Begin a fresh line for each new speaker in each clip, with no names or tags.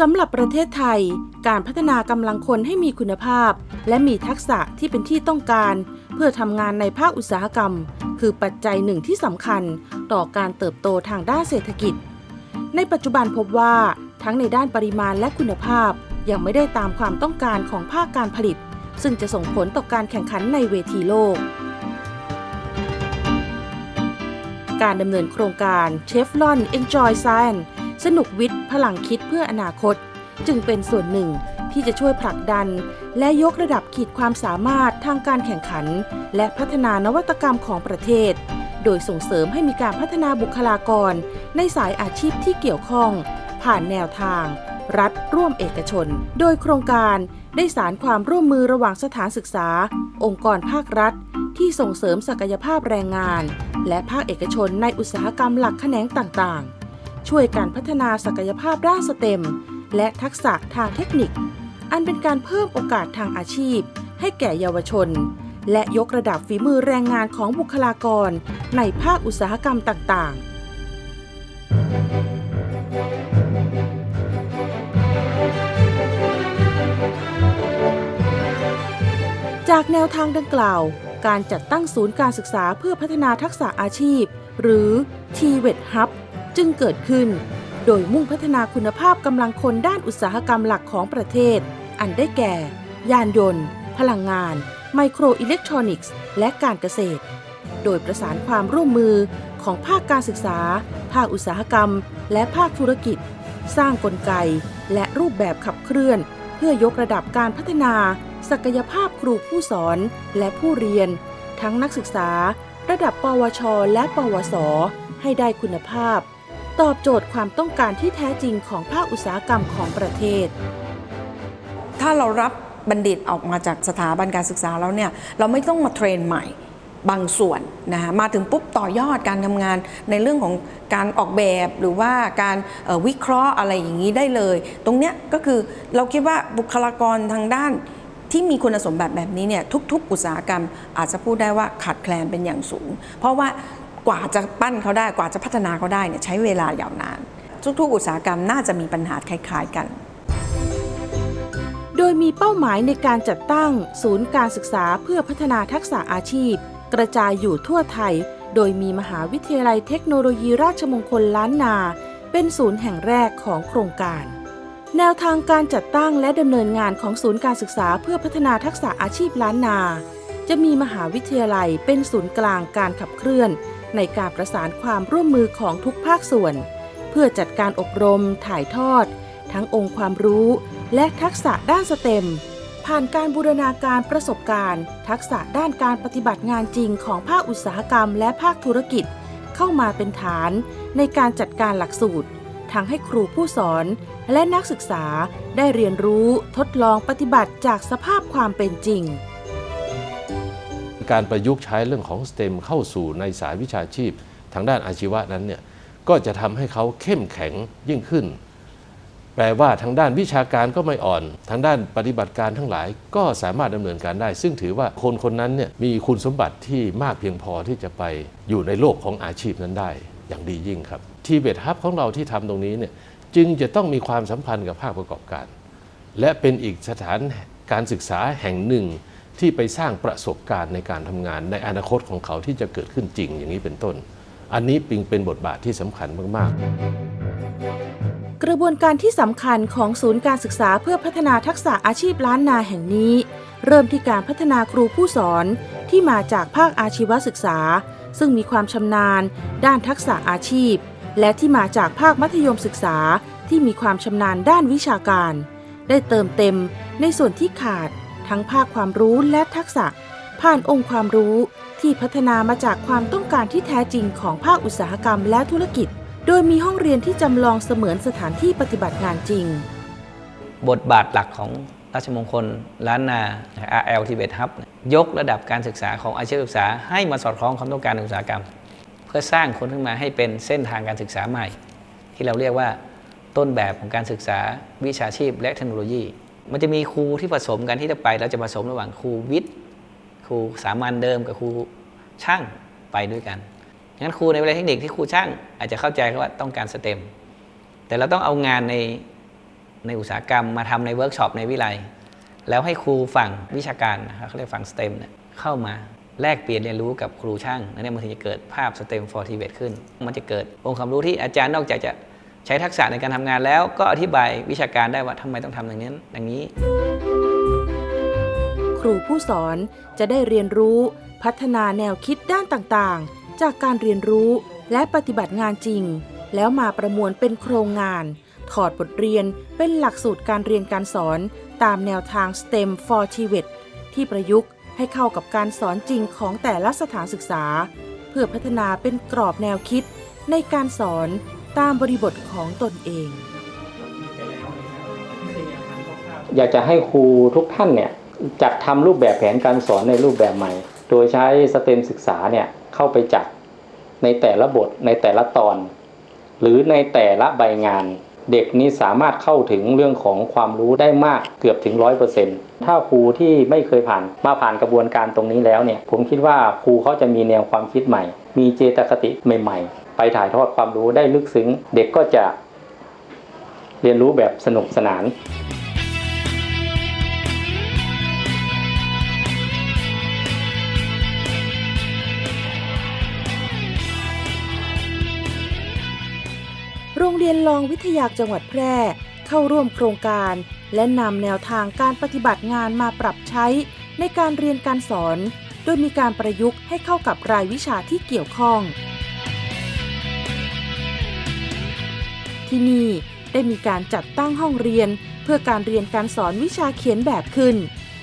สำหรับประเทศไทย การพัฒนากำลังคนให้มีคุณภาพ และมีทักษะที่เป็นที่ต้องการ เพื่อทำงานในภาคอุตสาหกรรม คือปัจจัยหนึ่งที่สำคัญ ต่อการเติบโตทางด้านเศรษฐกิจ ในปัจจุบันพบว่า ทั้งในด้านปริมาณและคุณภาพ ยังไม่ได้ตามความต้องการของภาคการผลิต ซึ่งจะส่งผลต่อการแข่งขันในเวทีโลก การดำเนินโครงการ Chevron Enjoy Science สนุกวิทย์ พลังคิดเพื่ออนาคต จึงเป็นส่วนหนึ่งที่จะช่วยผลักดัน และยกระดับขีดความสามารถทางการแข่งขัน และพัฒนานวัตกรรมของประเทศ โดยส่งเสริมให้มีการพัฒนาบุคลากร ในสายอาชีพที่เกี่ยวข้อง ผ่านแนวทาง รัฐร่วมเอกชน โดยโครงการได้สารความร่วมมือระหว่างสถานศึกษา องค์กรภาครัฐ ที่ส่งเสริมศักยภาพแรงงาน และภาคเอกชนในอุตสาหกรรมหลักแขนงต่างๆ ช่วยการพัฒนาศักยภาพด้านสเต็ม และทักษะทางเทคนิค อันเป็นการเพิ่มโอกาสทางอาชีพ ให้แก่เยาวชน และยกระดับฝีมือแรงงานของบุคลากร ในภาคอุตสาหกรรมต่าง ๆจากแนวทางดังกล่าว การจัดตั้งศูนย์การศึกษาเพื่อพัฒนาทักษะอาชีพ หรือ t w e t Hub จึงเกิดขึ้น โดยมุ่งพัฒนาคุณภาพกำลังคนด้านอุตสาหกรรมหลักของประเทศ อันได้แก่ ยานยนต์ พลังงาน ไมโครอิเล็กทรอนิกส์ และการเกษตร โดยประสานความร่วมมือของภาคการศึกษา ภาคอุตสาหกรรม และภาคธุรกิจ สร้างกลไก และรูปแบบขับเคลื่อน เพื่อยกระดับการพัฒนา ศักยภาพครูผู้สอนและผู้เรียน ทั้งนักศึกษา ระดับปวช และปวส ให้ได้คุณภาพ ตอบโจทย์ความต้องการที่แท้จริงของภาคอุตสาหกรรมของประเทศ
ถ้าเรารับบัณฑิตออกมาจากสถาบันการศึกษาแล้วเนี่ยเราไม่ต้องมาเทรนใหม่บางส่วนนะคะมาถึงปุ๊บต่อยอดการทำงานในเรื่องของการออกแบบหรือว่าการวิเคราะห์อะไรอย่างนี้ได้เลย ตรงเนี้ยก็คือเราคิดว่าบุคลากรทางด้านที่มีคุณสมบัติแบบนี้เนี่ยทุก ๆ อุตสาหกรรมอาจจะพูดได้ว่าขาดแคลนเป็นอย่างสูง เพราะว่า กว่าจะปั้นเขาได้กว่าจะพัฒนาเขาได้เนี่ยใช้เวลายาวนาน ทุกๆ อุตสาหกรรมน่าจะมีปัญหาคล้ายๆกัน
โดยมีเป้าหมายในการจัดตั้งศูนย์การศึกษาเพื่อพัฒนาทักษะอาชีพ กระจายอยู่ทั่วไทย โดยมีมหาวิทยาลัยเทคโนโลยีราชมงคลล้านนา เป็นศูนย์แห่งแรกของโครงการ แนวทางการจัดตั้งและดำเนินงานของศูนย์การศึกษาเพื่อพัฒนาทักษะอาชีพล้านนา จะมีมหาวิทยาลัยเป็นศูนย์กลางการขับเคลื่อน ในการประสานความร่วมมือของทุกภาคส่วน เพื่อจัดการอบรม ถ่ายทอด ทั้งองค์ความรู้ และทักษะด้านสเต็ม ผ่านการบูรณาการประสบการณ์ ทักษะด้านการปฏิบัติงานจริงของภาคอุตสาหกรรมและภาคธุรกิจ เข้ามาเป็นฐาน ในการจัดการหลักสูตร ทั้งให้ครูผู้สอน และนักศึกษาได้เรียนรู้ทดลองปฏิบัติจากสภาพความเป็นจริง
การประยุกต์ใช้เรื่องของ STEM เข้าสู่ในสายวิชาชีพทางด้านอาชีวะนั้นเนี่ยก็จะทำให้เขาเข้มแข็งยิ่งขึ้น แปลว่าทางด้านวิชาการก็ไม่อ่อน ทางด้านปฏิบัติการทั้งหลายก็สามารถดำเนินการได้ ซึ่งถือว่าคนคนนั้นเนี่ยมีคุณสมบัติที่มากเพียงพอที่จะไปอยู่ในโลกของอาชีพนั้นได้ อย่างดียิ่งครับทีเบตฮับของเราที่ทำตรงนี้เนี่ยจึงจะต้องมีความสัมพันธ์กับภาคประกอบการ และเป็นอีกสถานการศึกษาแห่งหนึ่ง ที่ไปสร้างประสบการณ์ในการทำงานในอนาคตของเขาที่จะเกิดขึ้นจริงอย่างนี้เป็นต้น อันนี้ปิงเป็นบทบาทที่สำคัญมาก ๆ
กระบวนการที่สำคัญของศูนย์การศึกษาเพื่อพัฒนาทักษะอาชีพล้านนาแห่งนี้ เริ่มที่การพัฒนาครูผู้สอนที่มาจากภาคอาชีวศึกษา ซึ่งมีความชำนาญ ด้านทักษะอาชีพ และที่มาจากภาคมัธยมศึกษาที่มีความชำนาญด้านวิชาการ ได้เติมเต็มในส่วนที่ขาด ทั้งภาคความรู้และทักษะ ผ่านองค์ความรู้ที่พัฒนามาจากความต้องการที่แท้จริงของภาคอุตสาหกรรมและธุรกิจ โดยมีห้องเรียนที่จำลองเสมือนสถานที่ปฏิบัติงานจริง
บทบาทหลักของราชมงคลล้านนา RL t b e t Hub ยกระดับการศึกษาของอาชีวศึกษาให้มาสอดคล้องความต้องการอุตสาหกรรม เพื่อสร้างคนขึ้นมาให้เป็นเส้นทางการศึกษาใหม่ ที่เราเรียกว่าต้นแบบของการศึกษาวิชาชีพและเทคโนโลยี มันจะมีครูที่ผสมกันที่จะไป เราจะผสมระหว่างครูวิทย์ครูสามัญเดิมกับครูช่างไปด้วยกันงั้นครูในวิทยาลัยเทคนิคที่ครูช่าง อาจจะเข้าใจว่าต้องการสเต็ม แต่เราต้องเอางานในในอุตสาหกรรมมาทำในเวิร์กช็อปในวิไลแล้วให้ครูฝั่งวิชาการนะครับเขาเรียกฝั่ง STEM เนี่ยเข้ามาแลกเปลี่ยนเรียนรู้กับครูช่างนั่นเองมันถึงจะเกิดภาพ STEM for TVET ขึ้น มันจะเกิดองค์ความรู้ที่อาจารย์นอกจากจะ ใช้ทักษะในการทำงานแล้วก็อธิบายวิชาการได้ว่าทำไมต้องทำอย่างนี้อย่างนี้
ครูผู้สอนจะได้เรียนรู้พัฒนาแนวคิดด้านต่างๆ จากการเรียนรู้และปฏิบัติงานจริง แล้วมาประมวลเป็นโครงงาน ถอดบทเรียนเป็นหลักสูตรการเรียนการสอน ตามแนวทาง STEM for TVET ที่ประยุกต์ให้เข้ากับการสอนจริงของแต่ละสถานศึกษา เพื่อพัฒนาเป็นกรอบแนวคิดในการสอน ตามบริบทของตนเอง
อยากจะให้ครูทุกท่านเนี่ยจัดทำรูปแบบแผนการสอนในรูปแบบใหม่ โดยใช้สเต็มศึกษาเนี่ยเข้าไปจัดในแต่ละบทในแต่ละตอน หรือในแต่ละใบงาน เด็กนี้สามารถเข้าถึงเรื่องของความรู้ได้มากเกือบถึงร้อยเปอร์เซ็นต์ถ้าครูที่ไม่เคยผ่านมาผ่านกระบวนการตรงนี้แล้วเนี่ยผมคิดว่าครูเขาจะมีแนวความคิดใหม่ มีเจตคติใหม่ ๆ ไปถ่ายทอดความรู้ได้ลึกซึ้ง เด็กก็จะเรียนรู้แบบสนุกสนาน
โรงเรียนรองวิทยาจังหวัดแพร่ เข้าร่วมโครงการ และนำแนวทางการปฏิบัติงานมาปรับใช้ในการเรียนการสอน โดยมีการประยุกต์ให้เข้ากับรายวิชาที่เกี่ยวข้อง ที่นี่ได้มีการจัดตั้งห้องเรียน เพื่อการเรียนการสอนวิชาเขียนแบบขึ้น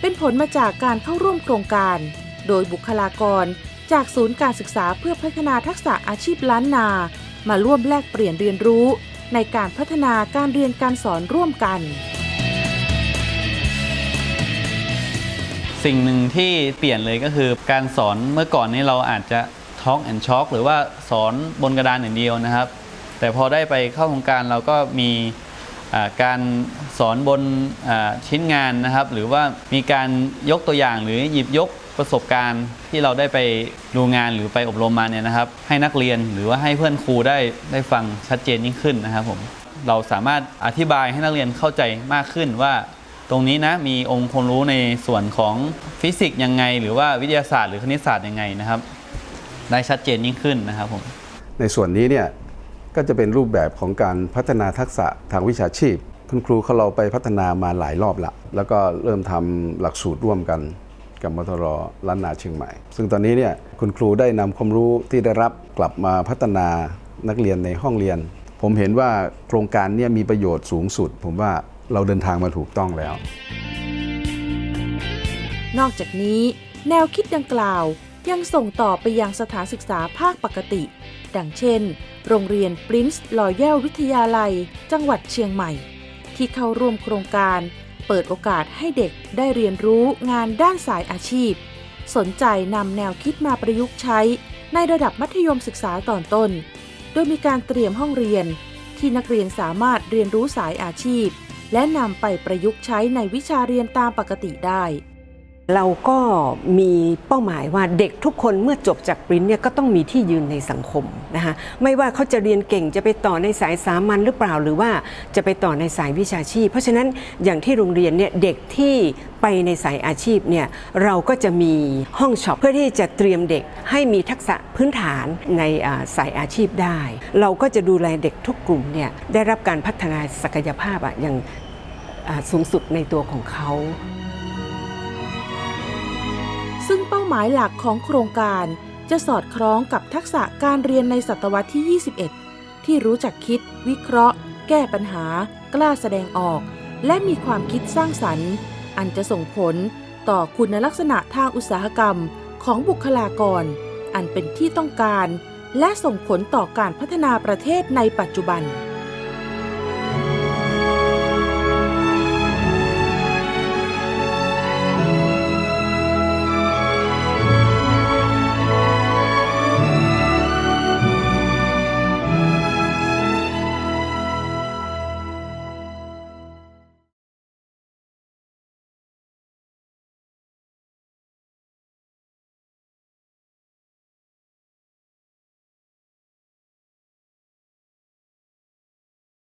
เป็นผลมาจากการเข้าร่วมโครงการ โดยบุคลากร จากศูนย์การศึกษาเพื่อพัฒนาทักษะอาชีพล้านนา มาร่วมแลกเปลี่ยนเรียนรู้ ในการพัฒนาการเรียนการสอนร่วมกัน
สิ่งหนึ่งที่เปลี่ยนเลยก็คือการสอนเมื่อก่อนนี้เราอาจจะ Talk and Chalk หรือว่าสอนบนกระดานอย่างเดียวนะครับ แต่พอได้ไปเข้าโครงการเราก็มีการสอนบนชิ้นงานนะครับ หรือว่ามีการยกตัวอย่างหรือหยิบยกประสบการณ์ที่เราได้ไปดูงานหรือไปอบรมมาเนี่ยนะครับ ให้นักเรียนหรือว่าให้เพื่อนครูได้ได้ฟังชัดเจนยิ่งขึ้นนะครับผมเราสามารถอธิบายให้นักเรียนเข้าใจมากขึ้นว่า ตรงนี้นะมีองค์ความรู้ในส่วนของฟิสิกส์ยังไง หรือว่าวิทยาศาสตร์หรือคณิตศาสตร์ยังไงนะครับ ได้ชัดเจนยิ่งขึ้นนะครับผม
ในส่วนนี้เนี่ย ก็จะเป็นรูปแบบของการพัฒนาทักษะทางวิชาชีพ คุณครูเขาเราไปพัฒนามาหลายรอบละแล้วก็เริ่มทำหลักสูตรร่วมกันกับมทรล้านนาเชียงใหม่ ซึ่งตอนนี้เนี่ยคุณครูได้นำความรู้ที่ได้รับกลับมาพัฒนานักเรียนในห้องเรียน ผมเห็นว่าโครงการเนี้มีประโยชน์สูงสุด ผมว่าเราเดินทางมาถูกต้องแล้ว
นอกจากนี้ แนวคิดดังกล่าว ยังส่งต่อไปยังสถานศึกษาภาคปกติ ดังเช่น โรงเรียนปรินซ์ลอยแยลวิทยาลัย จังหวัดเชียงใหม่ ที่เข้าร่วมโครงการ เปิดโอกาสให้เด็กได้เรียนรู้งานด้านสายอาชีพ สนใจนำแนวคิดมาประยุกต์ใช้ ในระดับมัธยมศึกษาตอนต้น โดยมีการเตรียมห้องเรียน ที่นักเรียนสามารถเรียนรู้สายอาชีพ และนำไปประยุกต์ใช้ในวิชาเรียนตามปกติได้
เราก็มีเป้าหมายว่าเด็กทุกคนเมื่อจบจากปริ้นเนี่ยก็ต้องมีที่ยืนในสังคมนะคะไม่ว่าเขาจะเรียนเก่งจะไปต่อในสายสามัญหรือเปล่า หรือว่าจะไปต่อในสายวิชาชีพ เพราะฉะนั้นอย่างที่โรงเรียนเนี่ยเด็กที่ไปในสายอาชีพเนี่ยเราก็จะมีห้องช็อปเพื่อที่จะเตรียมเด็กให้มีทักษะพื้นฐานในสายอาชีพได้ เราก็จะดูแลเด็กทุกกลุ่มเนี่ยได้รับการพัฒนาศักยภาพอะอย่างสูงสุดในตัวของเขา
ซึ่งเป้าหมายหลักของโครงการจะสอดคล้องกับทักษะการเรียนในศตวรรษที่ 21 ที่รู้จักคิด วิเคราะห์ แก้ปัญหา กล้าแสดงออก และมีความคิดสร้างสรรค์ อันจะส่งผลต่อคุณลักษณะทางอุตสาหกรรมของบุคลากร อันเป็นที่ต้องการ และส่งผลต่อการพัฒนาประเทศในปัจจุบัน